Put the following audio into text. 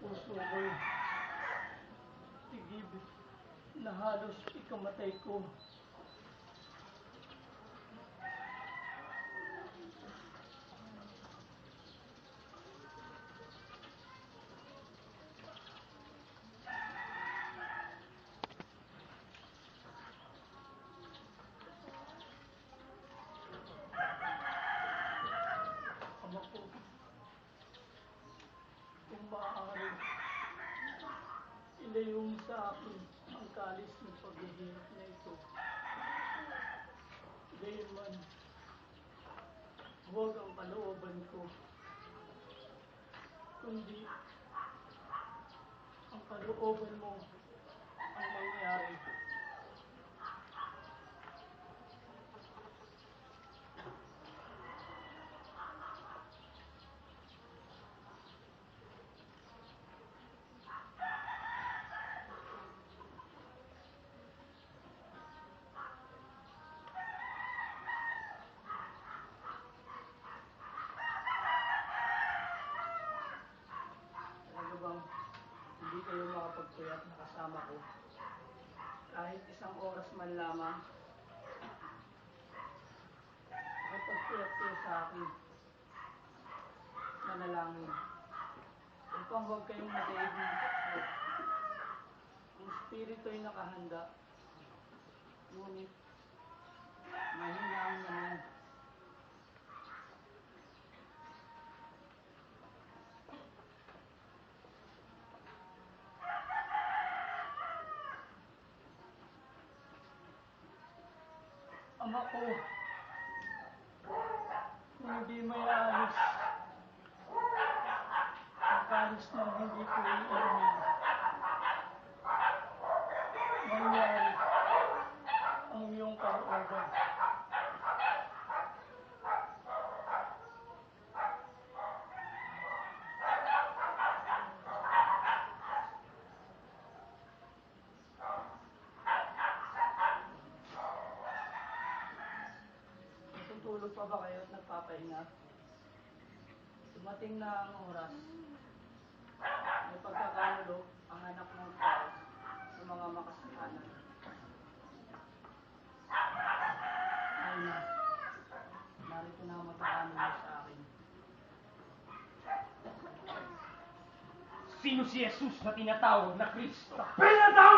puso ko'y tigib na halos ikamatay ko. Ama ko, kung maaari, ilayo mo sa akin ang kalis ng paghihirap na ito. Gayunman, huwag ang kalooban ko, kundi ang kalooban mo hindi kayo makapagpuyat na kasama ko? Kahit isang oras man lamang, makapagpuyat kayo sa akin. Manalangin. Upang huwag kayong madaig ng. Ang spirito ay nakahanda. Ngunit, Ama ko, kung hindi may alis, ang kalis ng hindi ko iinumin. Mangyari ang iyong kalooban. Pa ba kayo at nagpapahinga? Dumating na ang oras. May pagkakanulo ang anak ng tao sa mga makasalanan. Ay na, narito na ang magkakanulo sa akin. Sino si Jesus na tinatawag na Kristo? Pinatawag